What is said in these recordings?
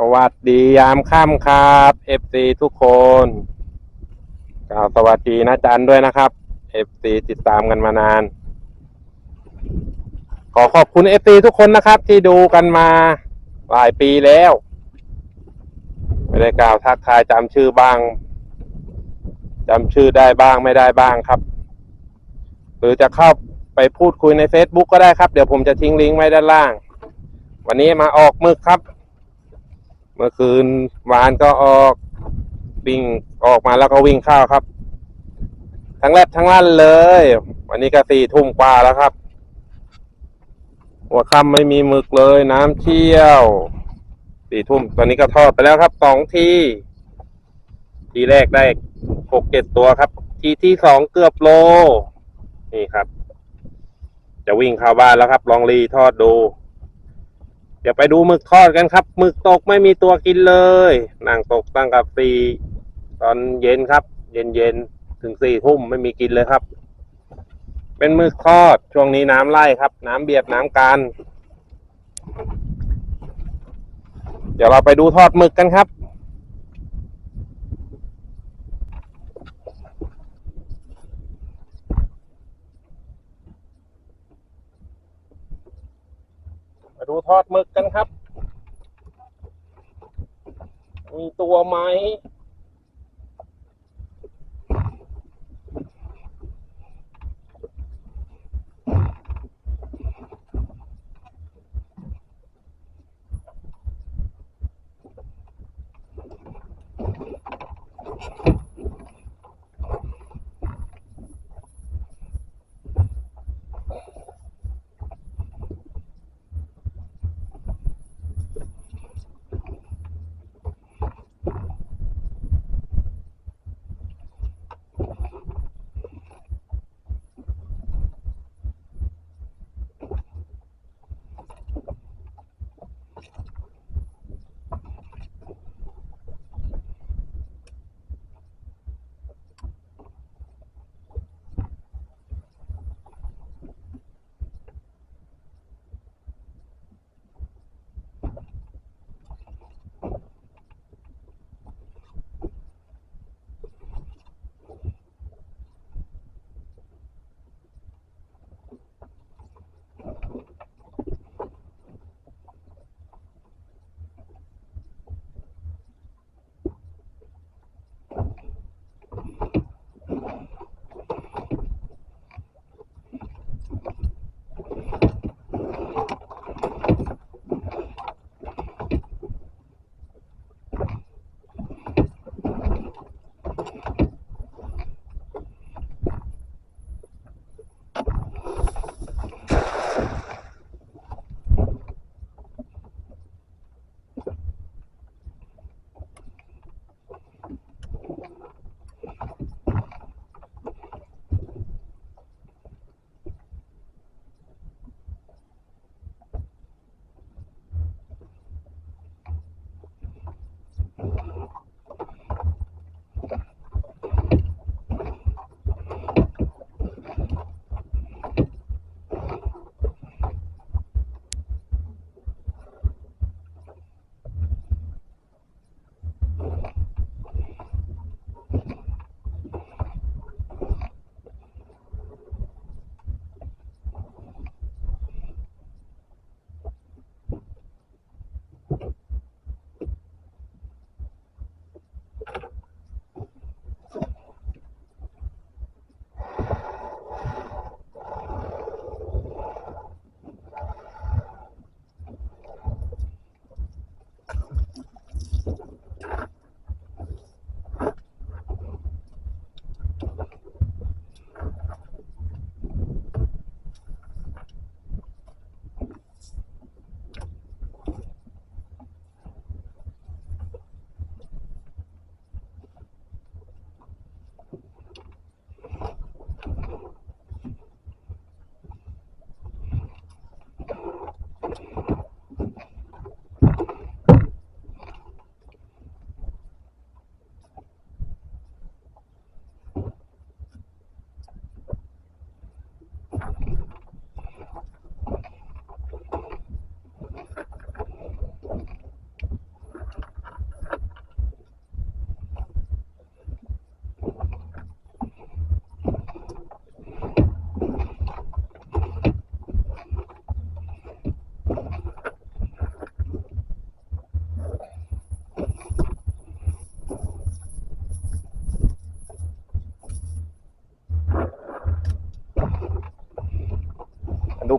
สวัสดียามค่ำครับเอฟซีทุกคนกล่าวสวัสดีนะจันด้วยนะครับเอฟซีติดตามกันมานาน ขอขอบคุณเอฟซีทุกคนนะครับ ที่ดูกันมาหลายปีแล้ว ไม่ได้กล่าวทักทายจำชื่อบ้างจำชื่อได้บ้างไม่ได้บ้างครับ หรือจะเข้าไปพูดคุยใน Facebook ก็ได้ครับ เดี๋ยวผมจะทิ้งลิงก์ไว้ด้านล่าง วันนี้มาออกมึกครับ เมื่อคืนวานก็ออกวิ่งออกมาแล้วก็วิ่งเข้าครับ ทั้งแรบทั้งลั่นเลย วันนี้ก็สี่ทุ่มกว่าแล้วครับ หัวค่ำไม่มีหมึกเลยน้ำเชี่ยวสี่ทุ่มตอนนี้ก็ทอดไปแล้วครับสองทีทีแรกได้หกเจ็ดตัวครับ ทีที่สองเกือบโล นี่ครับ จะวิ่งเข้าบ้านแล้วครับ ลองรีทอดดู ดี๋ยวไปดูหมึกทอดกันครับหมึกตกไม่มีตัวกินเลยนั่งตกตั้งกับสี่ตอนเย็นครับ เย็นเย็นถึงสี่ทุ่มไม่มีกินเลยครับ เป็นหมึกทอดช่วงนี้น้ำไล่ครับ น้ำเบียดน้ำการ เดี๋ยวเราไปดูทอดหมึกกันครับ มา ดูทอดหมึกกันครับ มีตัวไหมม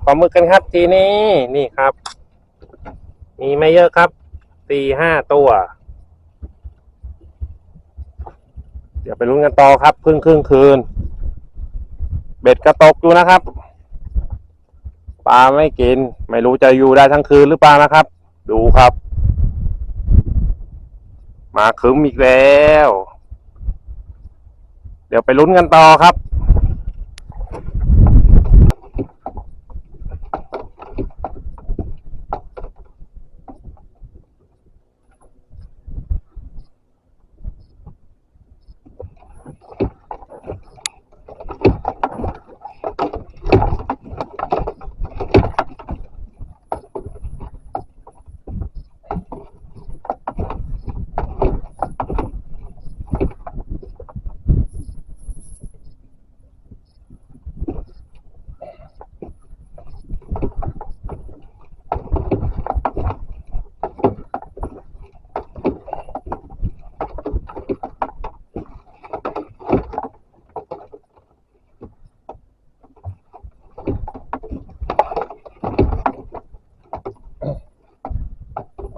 ปลาหมึกกันครับ ทีนี้นี่ครับ มีไม่เยอะครับสี่ห้าตัว เดี๋ยวไปลุ้นกันต่อครับเพิ่งครึ่งคืน เบ็ดกระตกอยู่นะครับปลาไม่กิน ไม่รู้จะอยู่ได้ทั้งคืนหรือเปล่านะครับ ดูครับ มาคึมอีกแล้ว เดี๋ยวไปลุ้นกันต่อครับ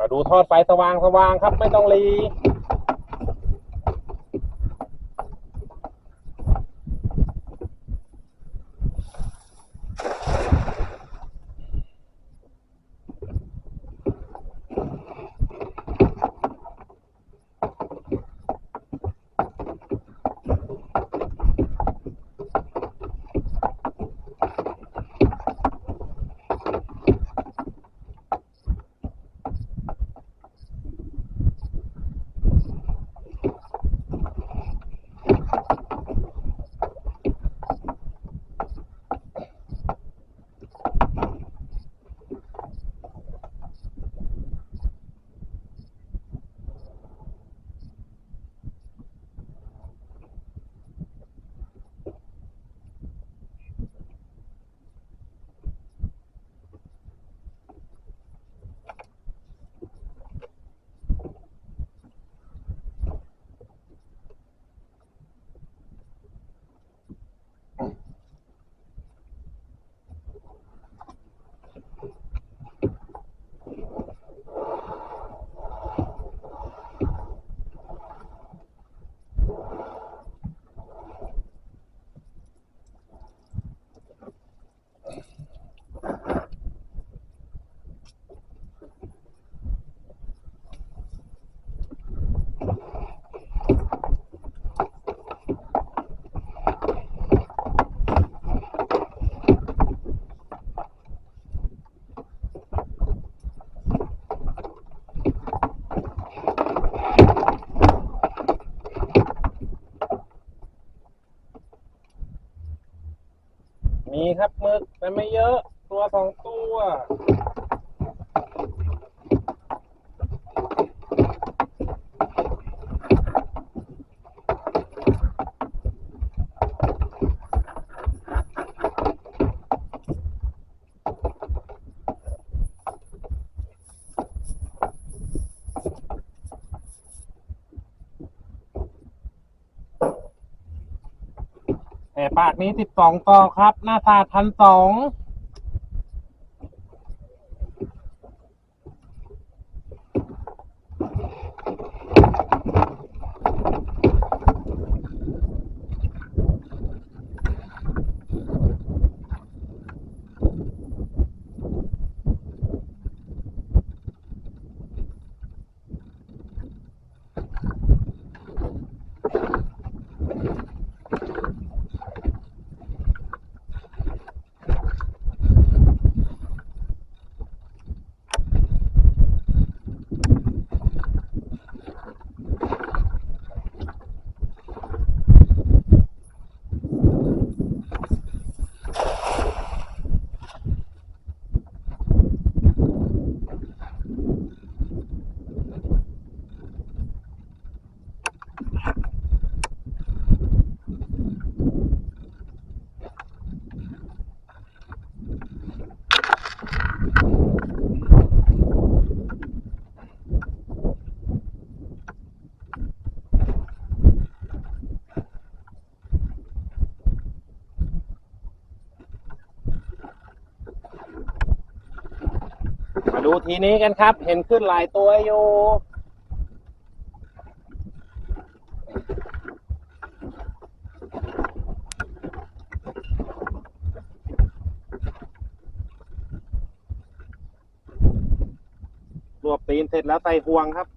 มาดู ทอดไฟสว่างสว่างครับ ไม่ต้องรี มีครับห มึกแต่ไม่เยอะ ตัวสองตัว บากนี้สิบสองต่อครับ หน้าตาพันสอง เทีนี้กันครับ เห็นขึ้นหลายตัวอยู่รวบตีนเสร็จแล้วใส่ห่วงครับ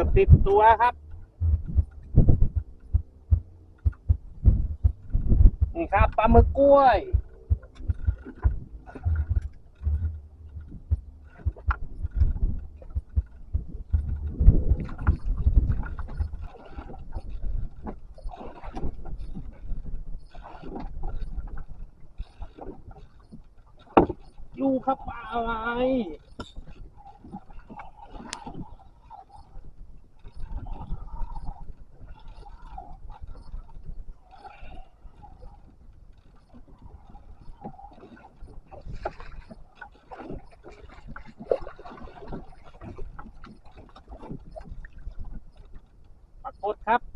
กือบสิบตัวครับนี่ครับปลาหมึกกล้วยอยู่ครับปลาอะไร ปรากฏครับ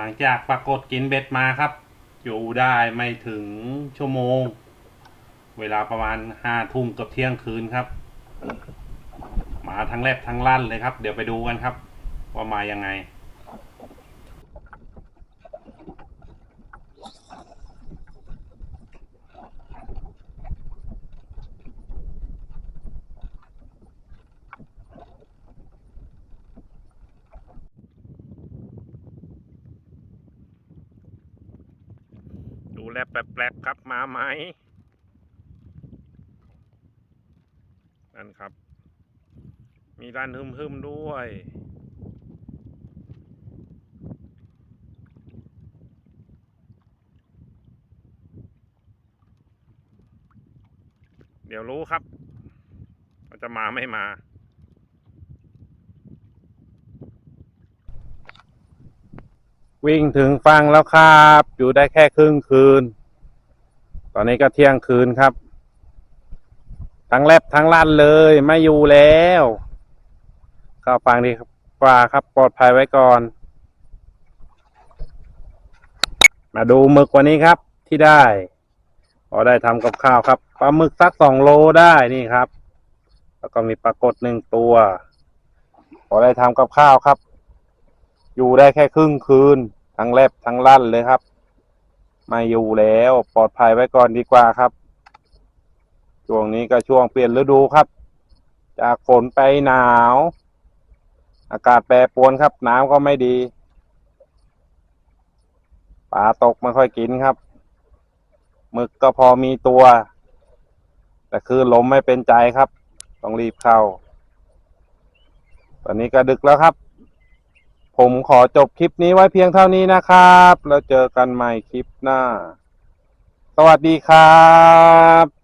หลังจากปรากฏกินเบ็ดมาครับ อยู่ได้ไม่ถึงชั่วโมง เวลาประมาณห้าทุ่มกับเที่ยงคืนครับ มาทั้งแรบทั้งลั่นเลยครับ เดี๋ยวไปดูกันครับ ว่ามายังไง ดู แลแปลกครับมาไหมนั่นครับ มีด้านฮึมๆด้วยเดี๋ยวรู้ครับว่าจะมาไม่มา วิ่งถึงฟังแล้วครับ อยู่ได้แค่ครึ่งคืน อนนี้ก็เที่ยงคืนครับ ทั้งแลบทั้งลั่นเลยไม่อยู่แล้วเข้าฟังดีกว่าครับปลอดภัยไว้ก่อน มาดูหมึกวันนี้ครับที่ได้พอได้ทำกับข้าวครับปลาหมึกสักสองโลได้นี่ครับ แล้วก็มีปลากดหนึ่งตัวพอได้ทำกับข้าวครับ อยู่ได้แค่ครึ่งคืน ทั้งแลบทั้งลั่นเลยครับ ไม่อยู่แล้ว ปลอดภัยไว้ก่อนดีกว่าครับ ช่วงนี้ก็ช่วงเปลี่ยนฤดูครับ จากฝนไปหนาว อากาศแปรปรวนครับ น้ำก็ไม่ดีปลาตกไม่ค่อยกินครับหมึกก็พอมีตัว แต่คือลมไม่เป็นใจครับ ต้องรีบเข้า ตอนนี้ก็ดึกแล้วครับ ผมขอจบคลิปนี้ไว้เพียงเท่านี้นะครับ แล้วเจอกันใหม่คลิปหน้า สวัสดีครับ